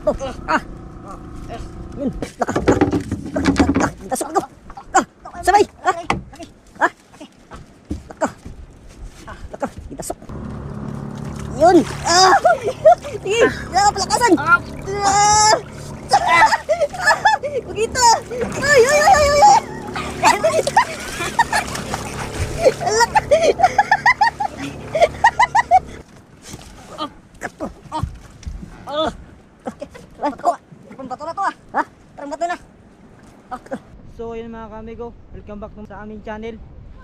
Oh, ah. Yun. Laka. Laka. Laka. Tasok ako. Ah. Sabay. Ah. Ah. Laka. Laka. Itasok. Yun. Ah. Sige. Ah, palakasan. Ah. Kukita. Ay, ay, ay, ay, ay. ay. Laka. Ah. Ay, ako. Parang bato na to ah. Ha? Parang bato na. Ah. So yun mga kamigo, welcome back sa aming channel.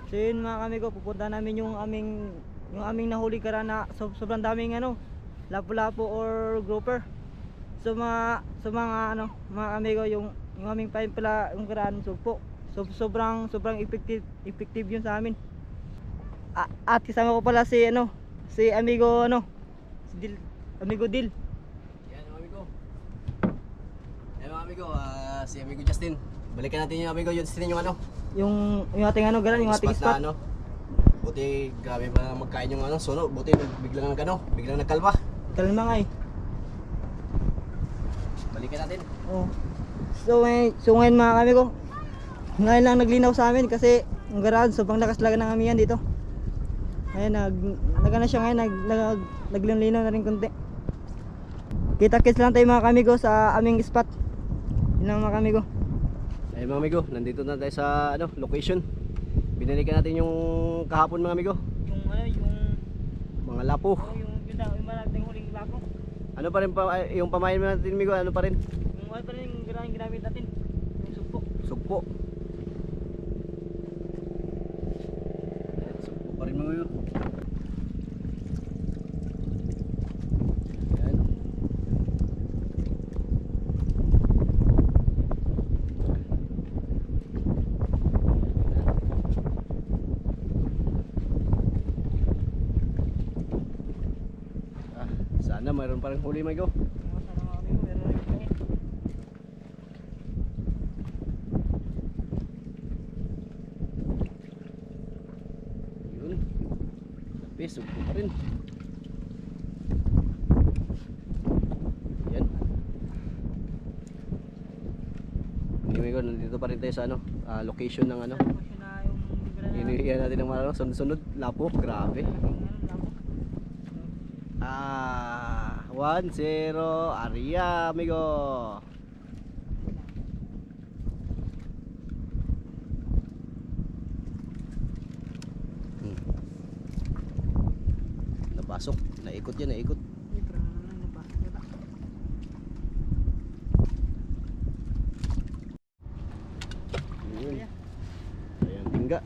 So yun mga kamigo, pupunta namin yung aming yung aming nahuli kara na so, sobrang daming ano, lapu-lapu or grouper. So mga so mga ano, mga kamigo yung yung aming pain pala yung karaan sugpo. So sobrang sobrang effective effective yun sa amin. A- at kasama ko pala si ano, si amigo ano, si Dil, amigo Dil. Yan amigo. Yan amigo, ah, si amigo Justin. Balikan natin yung amigo Justin yung ano. Yung yung ating ano garan, yung ating spot na ano. Buti grabe pa magkain yung ano, suno. Buti biglang nagano, biglang nagkalma. Kalma nga eh. Balikan natin. Oh. So, ngayon, so ngayon mga kami ko, ngayon lang naglinaw sa amin kasi ang garage sobrang lakas talaga ng amihan dito. Ngayon nag nagana siya ngayon nag, nag naglinaw na rin konti. Kita-kits lang tayo mga kami ko sa aming spot. Yun lang mga kami ko. Ay mga amigo, nandito na tayo sa ano, location. Binalikan natin yung kahapon mga amigo. Yung ano yung Mga lapo. yung yung yung malaking huling lapo. Ano pa rin pa, yung pamain natin amigo, ano pa rin? Yung ano pa rin yung ginamit natin. Yung sugpo. Sugpo. Ayan, Sugpo pa rin mga amigo. Ayan. Ah, sana mayroon pa rin huli ko meron rin langit. Yun. Tapi, sugpo pa rin. Yan. Anyway ko, nandito pa rin tayo sa ano, ah, location ng ano. Iniiyan natin ng mga ano, sunod-sunod. Lapo, grabe. Ah, 1-0, Aria, amigo. Hmm. Napasok, naikot yan, naikot. Ayan, tingga.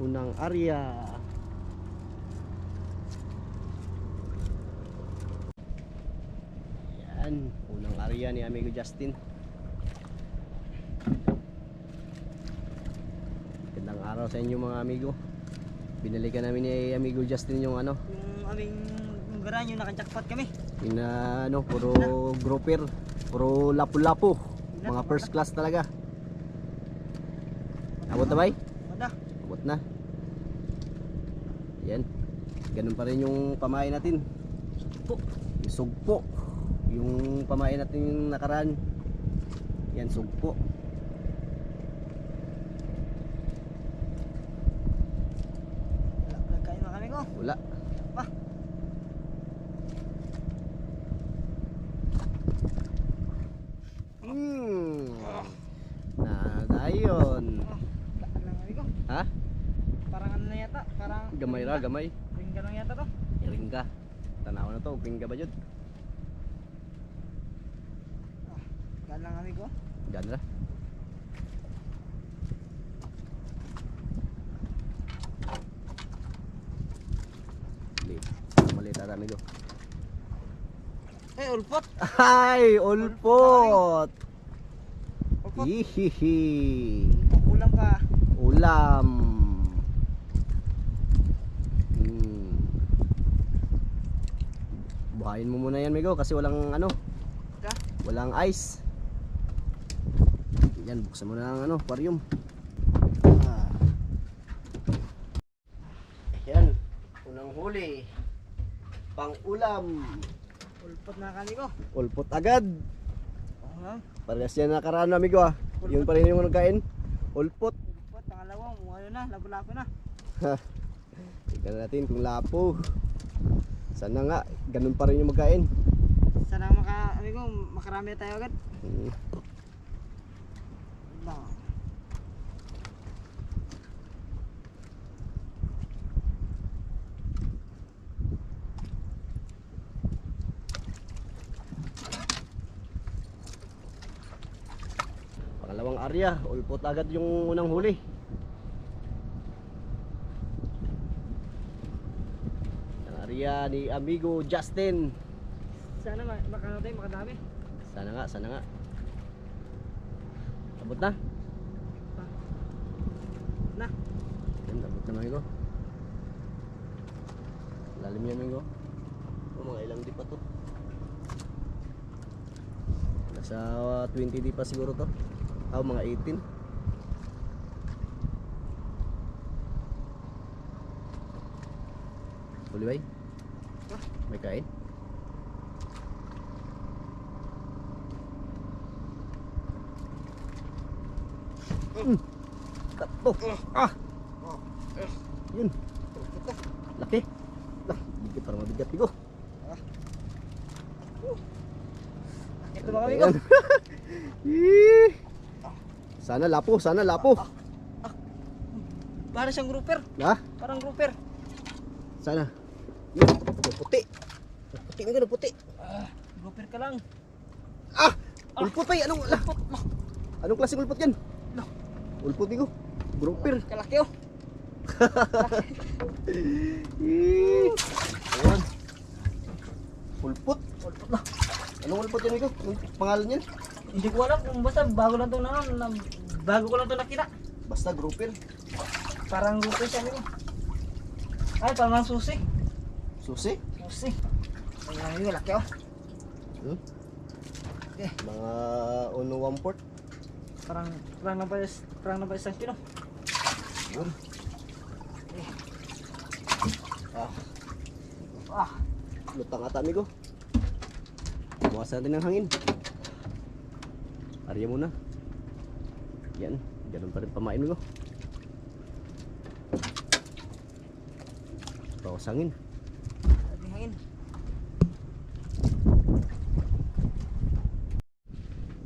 Unang Aria. Yan, unang Justin. Gandang araw sa inyo mga amigo. Binalikan namin ni amigo Justin yung ano, Yung aming garan yung nakajakpat kami. yung na, ano, puro grouper, puro lapu-lapu. Mga first class talaga. Abot na ba? Wala. Abot na. Yan. Ganun pa rin yung pamain natin. Sugpo. Sugpo. Yung pamain natin yung nakaraan. Yan, sugpo. Wala. Nagkain mga kami ko. Wala. Lang kami ko. Ha? Parang ano na yata. Parang Gamay ra, gamay. Ringga lang yata to. Iring ka. Tanaw na to, uping ka ba jud? Daan lang kami ko. Gan ra. Mali. Mali tata amigo. Eh, ulpot. Ay, ulpot. Ulpot. Hihihi. Ulam pa. Ulam. Hmm. Buhayin mo muna yan, Migo, kasi walang ano, walang ice. Yan, buksan mo na ang ano, aquarium. Ah. Yan, unang huli. Pang ulam. Ulpot na kami ko. Ulpot agad. Oo nga. Parehas yan nakaraan na amigo ah. Yun pa rin yung nagkain. Ulpot. Ulpot, pangalawang, ano na, labo-labo na. Tignan natin kung lapo. Sana nga, ganun pa rin yung magkain. Sana maka, amigo, makarami tayo agad. Hmm. Ba. Pangalawang area, ulpot agad yung unang huli. Ang area ni amigo Justin. Sana ma- makano tayo, makadami. Sana nga, sana nga. Abot na. Na. Yan, abot na amigo. Lalim yan amigo. O, mga ilang di pa to. Nasa uh, 20 di pa siguro to. Ah, mga 18. Huli bay? May kain? Tatlo. Ah! Yun. Laki. Lah, bigat parang mabigat ko. Ito? Ayan. Ih. sana lapo, sana lapo. Para siyang grouper. Ha? Parang grouper. Sana. Yun, puti. Puti nga puti. Ah, grouper ka lang. Ah! Ulpot pa Anong, lah. Anong klaseng ulpot yan? Ulpot ko. Grouper. Kalaki oh. Ayan. Ulpot. Ulpot na. Anong ulpot yan, Miko? Anong pangalan yan? Hindi ko alam kung basta bago lang to na, na bago ko lang to nakita. Basta grouper. Parang grouper siya amigo. Ay, parang susi. Susi. Susi. Ayan amigo, laki oh. Hmm? Okay. Mga uno one port. Parang parang na pa parang na isang kilo. Yun. Ah, Ah, lutang ata amigo. Bawasan natin ng hangin. Arya muna. Yan, ganun pa rin pamain amigo. Bawas hangin. hangin.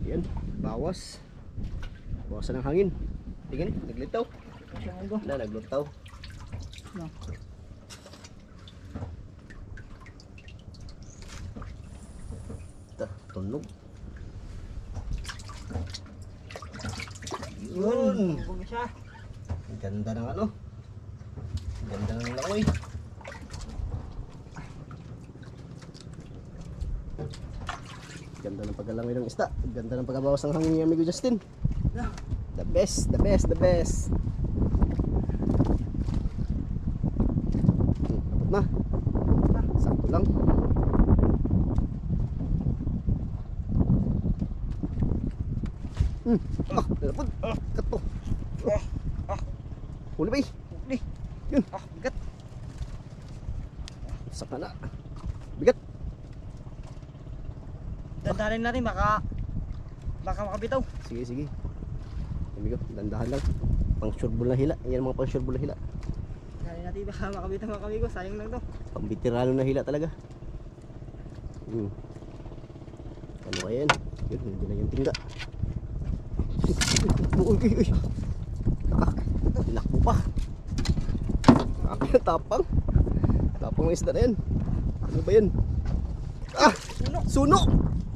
Yan, bawas. Bawasan ng hangin. Tingin, naglitaw. Amigo. Na, naglutaw. No. Ta, tunog. Yun. Siya. Ang Ganda ng ano. Ganda ng langoy. Ganda ng pagkalangoy ng isda. Ganda ng pagkabawas ng hangin ni amigo Justin. The best, the best, the best. Hmm, abot na. Sakto lang. Hmm. Ah, dalapod. Kato. Ah, ah. Huli ba eh? Yun. Ah, bigat. Saka na. Bigat. Dandanin natin baka baka makabitaw. Sige, sige. Amigo, dandahan lang. Pang sureball na hila. Yan mga pang sureball na hila. Dandanin natin baka makabitaw mga kamigo. Sayang lang to. Pang veterano na hila talaga. Hmm. Ano kaya yan? Yun, hindi na yung tingga. Uy, uy, uy. Naka, ilakbo pa. Sabi na tapang. Tapang ng isda na yan. Ano ba yan? Ah! Suno. Suno!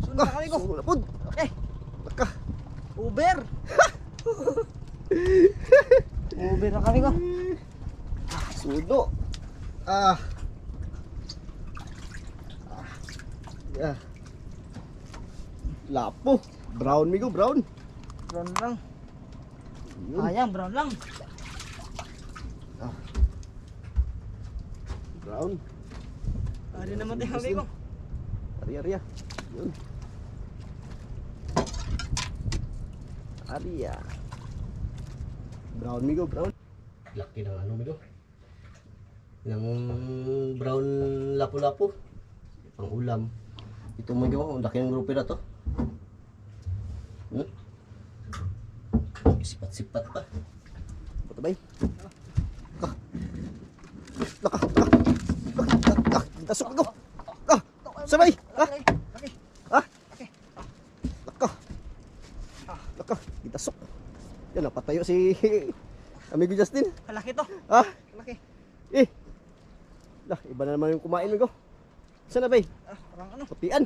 Suno Ah, na kamigo. suno na pod. Okay. Naka. Uber. Uber na kamigo. Suno. Ah. Ah. Yeah. Lapo. Brown migo, brown. Brown lang. Yun. Sayang, brown lang. Brown. Ari naman tayo kamigo. Arya, arya. Yun. Arya. Brown migo, brown. Laki ng ano migo. Ng brown lapu-lapu. Pang ulam. Ito ang laki ng grupo na to. Hmm? Sipat-sipat pa. Ito ba yun? Ka. Laka, laka. Laka, laka. Tasok ko. Ka. Sabay. Ha? Laki, laki. Ha? Laka. Laka. Itasok. Yan, napatayo si amigo Justin. Kalaki to. Ha? Kalaki. Eh. Lah, iba na naman yung kumain, amigo. Saan na ba? Ah, parang ano? Pupian.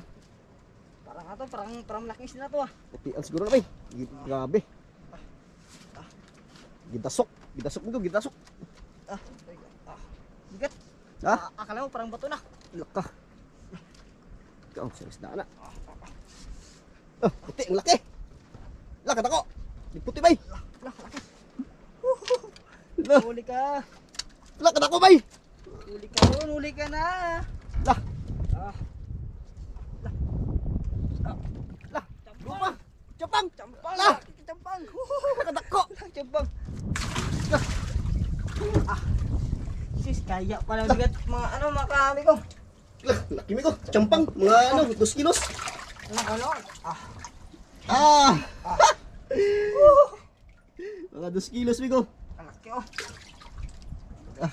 Parang ato, parang parang malaking isda to ah. Pupian siguro na ba? Grabe. Gitasok. Gitasok mo gitasok. Ah, ah. Bigat. Ha? Ah, akala mo parang bato na. Laka. Ikaw, sa isda na. Oh, puti, ang laki. Lakat ako. Puti bay. Lah, laki. Lah, Huli ka. lakat ako bay. Huli ka doon, huli ka na. Lah, Ah, lah. Lupa. Capang. campang. Lah, Campang. lakat ako. Campang. Ah. Sis, kaya pala bigat mga ano mga kami ko. Lah, laki mi ko. Campang. Mga ano, dos kilos. Ano ano? Ah. Ah. Mga dos kilos mi ko. Laki oh. Ah.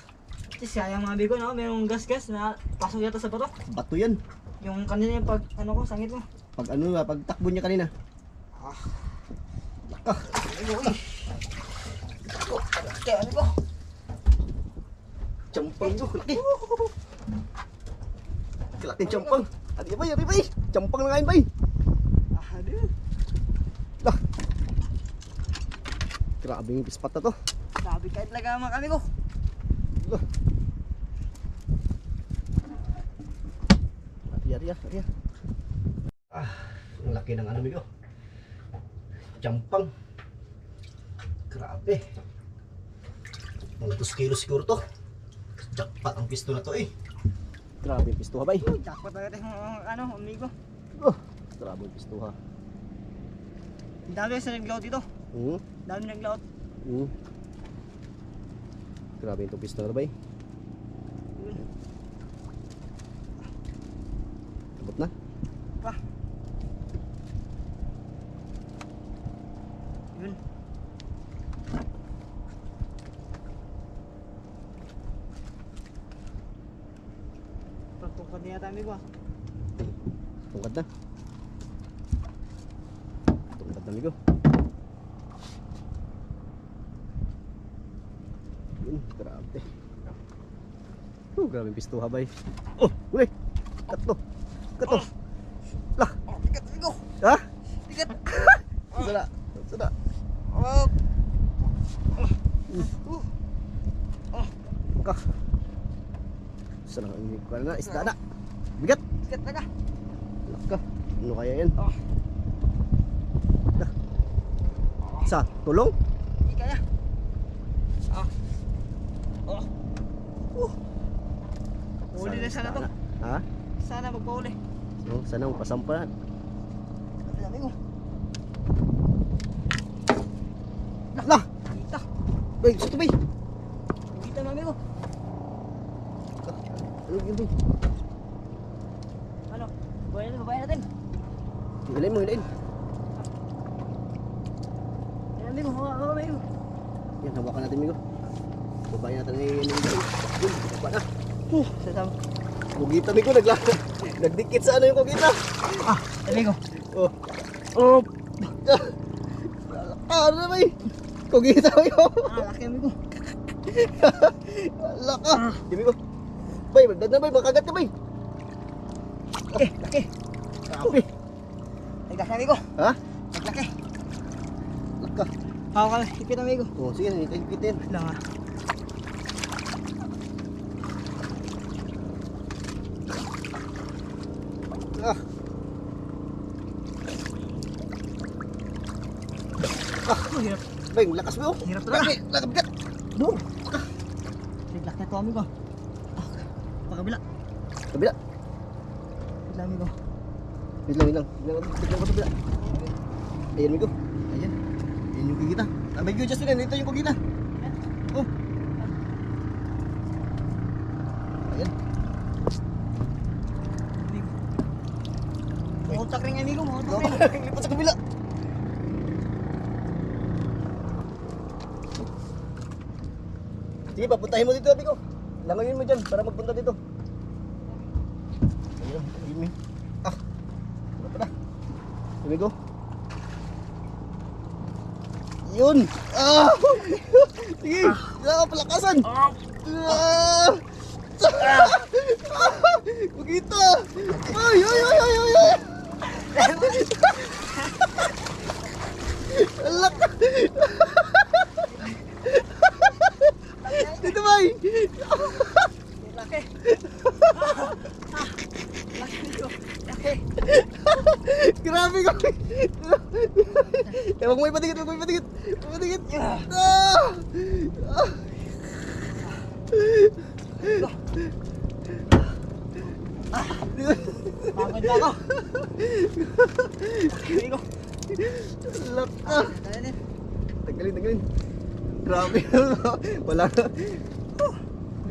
Sis, sayang mga bigo no, mayroong gas-gas na pasok yata sa bato. Bato yan. Yung kanina yung pag ano ko, sangit mo. Pag ano, pag takbo niya kanina. Ah. Laka. Ano uy. Laki ano ko. Campang ko, laki. Laki campang. Adi bay, adi bay. Campang na ngayon bay. Ah, aduh. Lah. Grabe yung pispat na to. Sabi kahit talaga mga kami ko. Adi, adi, adi. Ah, ang laki ng ano ko. Campang. Grabe. Mga 2 kilos siguro to. Jackpot ang pisto na to eh. Grabe pisto ha bay. Uy, jackpot talaga tayo mga ano, amigo. Oh, grabe pisto ha. Ang dami sa naglaot dito. Ang dami naglaot. Hmm. Grabe yung pisto na. Yun. Abot na. Pa. Yun. Pagpupad niya tayo amigo ah. Tungkad na. Tungkad na amigo. Yun, grabe. Oh, grabe yung pisto ha bay. Oh, uli. Katlo. Katlo. Lah, Oh, tigat amigo. ha? Tigat. Sada. Sada. Oh. Ka. Sana ang ko na isda na. Bigat. Tigat talaga. Laka. Ano kaya yan? Oh. Sa tulong? Hindi kaya. Ah. Oh. Uh. Huli na sana to. Ha? Sana magpahuli. Oh, sana mo pasampalan. Namin ko. Lah, Kita. bay, sa tubay. Kita namin ko. Ano yun, bay? Ano? Buhay natin, babae natin. Hilain mo, hilain. Yan namin ko, hawa hawa ko. Yan, hawakan natin, Migo. Babae natin ni ni Migo. Yun, baba na. Sasama. Kugita, Migo, nagla nagdikit sa ano yung kugita. Ah, sabi ko. Oh. Oh. Ah, ano na, bay? Kugita, Migo. Ah, laki ko. Laka. Di, Migo. Bay, magdag na, bay. Makagat ka, bay. Laki, laki. Grabe. Nagdas namin ko. Ha? Naglaki. Laka. Hawa ka, hipit namin ko. Oh, sige, hikit-hikitin. Lang ah. Ah. Ah, Bay, lakas mo. Hirap talaga. Laki, laki, bigat. Boom! Naglaki na to amigo. Ah, pakabila. Kabila. Kabila amigo. Wait lang, wait lang. Wait lang, wait lang, wait lang. Ayan, Migo. Ayan. Ayan yung kugita. Ah, Migo, just lang. Ito yung kugita. Oh. Ayan. Amigo. Bumagsak rin amigo mo. Lipat sa kabila. Sige, papuntahin mo dito, Abi ko. Langoyin mo dyan para magpunta dito. Ayun, ayun eh. Ah, wala pa na. Abi ko. Yun! Ah! Sige! Ah, palakasan! Ah! Bugita! Ay, ay, ay, ay, ay, ay! Alak! Dito, bay! Laki. Laki amigo. Laki. Grabe ko! Eh, wag mo ipatigit, wag mo ipatigit! Wag mo ipatigit! Ah! Ah! Pagod na ako. Amigo. Alak ka! Tara din. Tanggalin, tanggalin. Grabe. Wala na.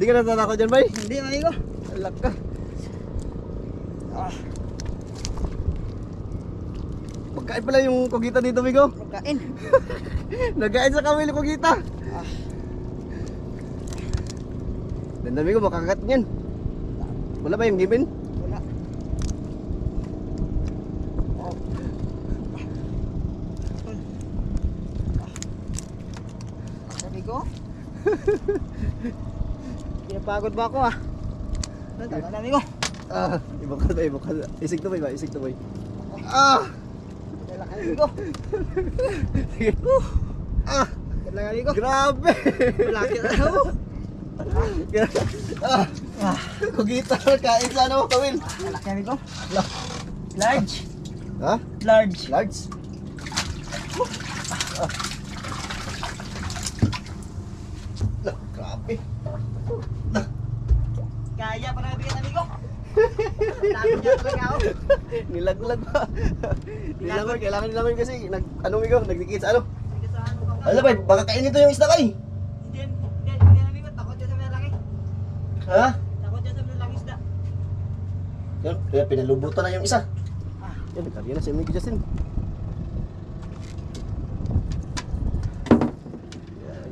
Hindi ka natatakot dyan, bay? Hindi amigo. Alak ka. Ah, Pagkain pala yung kugita dito, Migo. pagkain. Nagkain sa kamay yung kugita. Ah, Ganda, Migo, makakat niyan. Wala ba yung gibin? wala. Oh. Ah, amigo. Pinapagod ba ako ah? Tara na amigo. Ah, iba ka ba, iba ka. Isig to ba? Isig to ba? Ah! Dala ka amigo. Sige. Ah! Dala ka amigo. Grabe! Laki na ako. ah! Ah! Kugita, kain sana mo, Kawil. Laki amigo. Large. Ha? Large. Large? Ah. Ah, grabe. Kaya pa na bigat amigo. Laki niya talaga ako. Nilaglag pa. Nilangoy, kailangan nilangoy kasi nag ano migo, nagdikit sa ano. Alam ba, baka kainin nito yung isda kay. Hindi, hindi, hindi amigo. Takot sa malalaki. Ha? Takot dyan sa malalaki isda. Yan, kaya pinalubutan na yung isa. Ah. Yan, nagkarya na si Amigo Justin.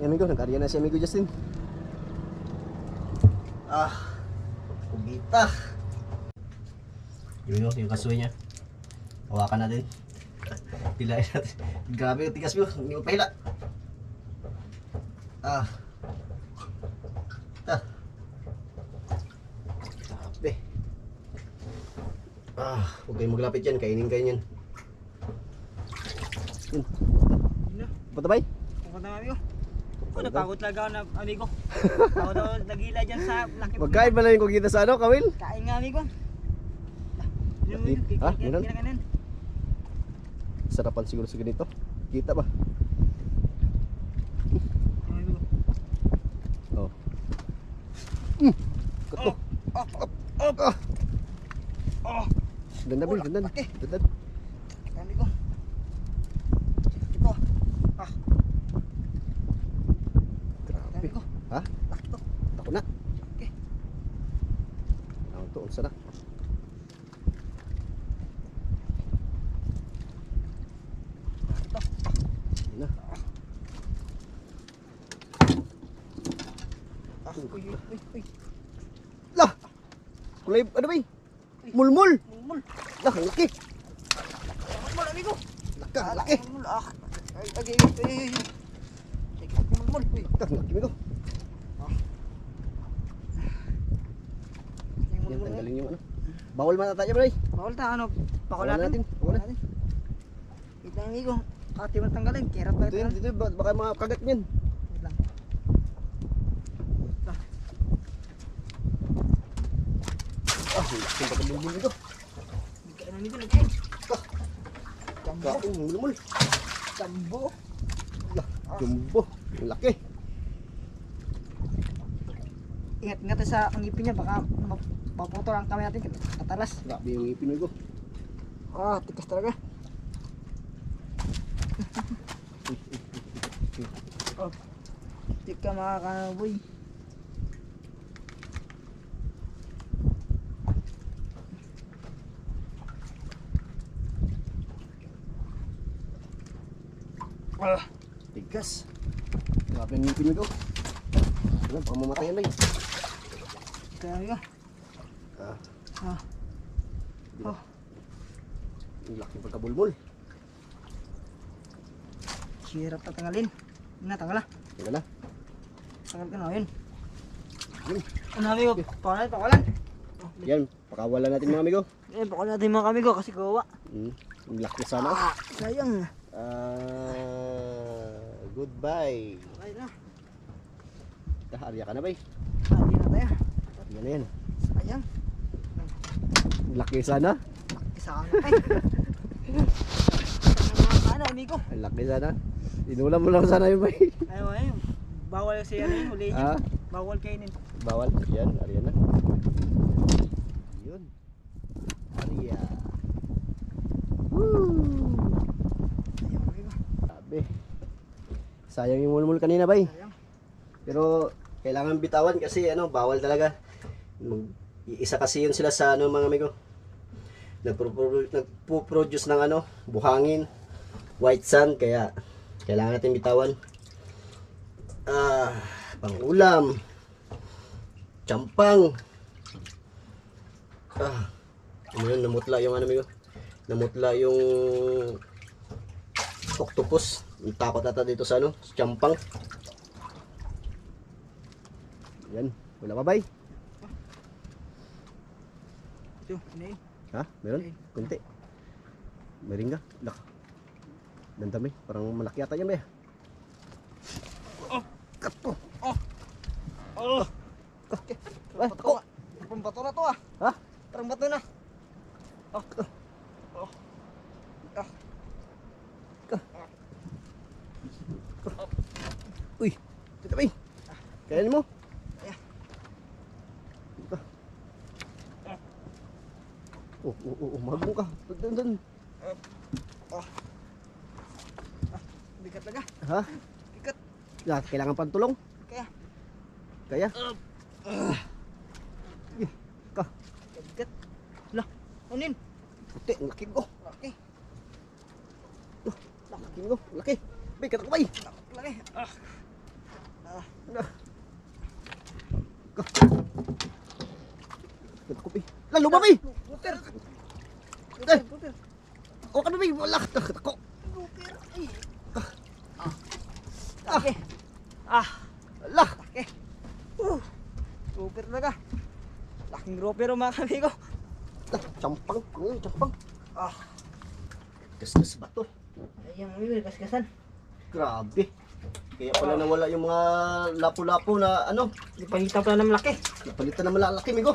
Yan, amigo, nagkarya na si Amigo Justin. Ah, kubita. Yun yun, yung kasuy niya. Hawakan natin. Pilain natin. Grabe yung tigas mo, hindi mo pahila. Ah. Ah. Grabe. Ah, huwag kayong maglapit yan. Kainin kayo yan. Yun. Patabay? Takot na amigo. Oh, napagod talaga ako na amigo. Ako daw nagila dyan sa laki. Magkain ba na yung kugita sa ano, Kawil? Kain nga amigo. Ha? kik- Ganun? Sarapan siguro sa ganito. Kita ba? Oh. Mm. Kato. Oh, Oh. Ah. oh. Ganda, Bil. Ganda. Ganda. Kaya amigo. Ito. Ah, Grabe. amigo. Ha? Laki to. Ako na. Okay. Ako to. Unsa na? Uy, uy, uy. Lah! Kulay, ano ba? Mulmul! Mulmul. Lah, laki! Mulmul, amigo. Laka, laki! Mulmul, ah. Ay, ay, ay, mulmul, ang laki nito. Yan, mulmul, tanggalin yung ano. Bawal matata niya, bro. Bawal ta, ano? Pakul Bawal natin, natin. bawal natin. Wait lang, amigo. Kati mo tanggalin. Kirap pa Dito yun, dito yun. Ba- Baka mga kagat niyan. Wait lang. Ah, ang laki ng pagkabulbul nito. Bigyan na nito, nagkain. Jumbo. Kaking mulmul. Jumbo. Lah, jumbo. Ang laki ingat nga tayo sa ngipin niya baka maputol ang kamay natin katalas grabe yung ngipin ko ah tikas talaga. Oh, tika mga kanaboy ah tigas. Grabe yung ngipin ko alam baka mamatay na yun lang. Kaya amigo. Ah, Ah. Oh. ang laki pagkabulbul. Hirap na tanggalin. Na, tanggal na. Tanggal ka na, yun. Yun. Ano amigo? Pakalan, pakalan. Yan, pakawalan natin mga amigo. Eh, pakalan natin mga amigo kasi gawa. Hmm. Ang laki sana. Ah, sayang. Ah, goodbye. Ay na. Kaharya ka na ba eh? Ah, di na tayo. Yan yan. Sayang. Ang Laki sana. Isa ka na kay. Ano, amigo? Laki sana. Inulam mo lang sana yun ba eh? Ayaw, ayaw. Bawal si ano yun, huliin Ah, yun. Bawal kainin. bawal. Yan, ariyan na. Yun. Arya. Woo! Sabi. Sayang yung mulmul kanina ba eh? Sayang. Pero kailangan bitawan kasi ano, bawal talaga. Mag- Isa kasi yun sila sa ano mga amigo. Nagpo-produce ng ano, buhangin, white sand, kaya kailangan natin bitawan. Ah, pang-ulam, champang. Ah, ano yun, namutla yung ano amigo. Namutla yung octopus. Takot ata dito sa ano, champang. Yan. Wala pa bay? Ito, ano yun? Ha? Meron? Kunti. Meron ka? Lak. Ang dami. Parang malaki ata yan bay. Oh! Kapo! Oh! Ay, Bato. Parang bato na to ah. Ha? Parang bato na. Oh. Oh. Ah. Uy! Tita bay! Kayanin mo? Kaya. Ito. Oh, oh, oh, oh, magong ka. Doon, doon. Bigat talaga. Ha? Bigat. Ah, kailangan pang tulong? Kaya. Kaya? Ka. Bigat. Lah. Yun? Puti, ang laki ko. Laki. Laki ko. Laki. Bay, katak bay. Laki. Ah. Ah. Katak ko bay. Lalo ba bay? Buter. Buter. Buter. O ka na bay. Wala. Katak ko. Buter. Ay. Ah. Laki. Ah. Wala. Laki. Uh. Grouper talaga. Laking grouper mga kamigo. Ah, Champang. Ano, champang. Ah. Gasgas ba to? Ayang amigo, kaskasan. Grabe. Kaya pala nawala yung mga lapu-lapu na ano, Ipangitan pala ng laki. napalitan na malalaki, migo.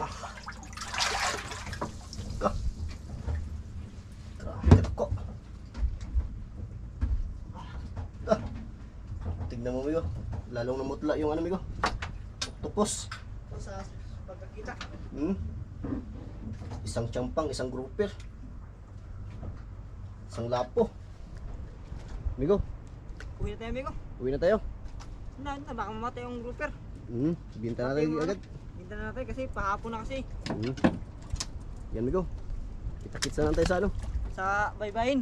Ko. Ah. Tignan mo, migo. Lalong namutla yung ano, migo. Octopus. Sa pagkakita. Hmm? Isang champang, isang grouper. Isang lapo. Migo, Uwi na tayo amigo. uwi na tayo. Na, na baka mamatay yung grouper. Hmm, binta natin agad. Hinta na natin kasi pahapon na kasi. Hmm. Yan, migo. Kita-kits na tayo sa ano. Sa baybayin.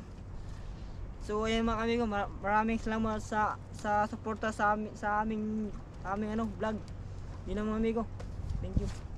So ayun mga kamigo, mar- maraming salamat sa sa suporta sa sa aming aming ano vlog. Yun lang mga amigo. Thank you.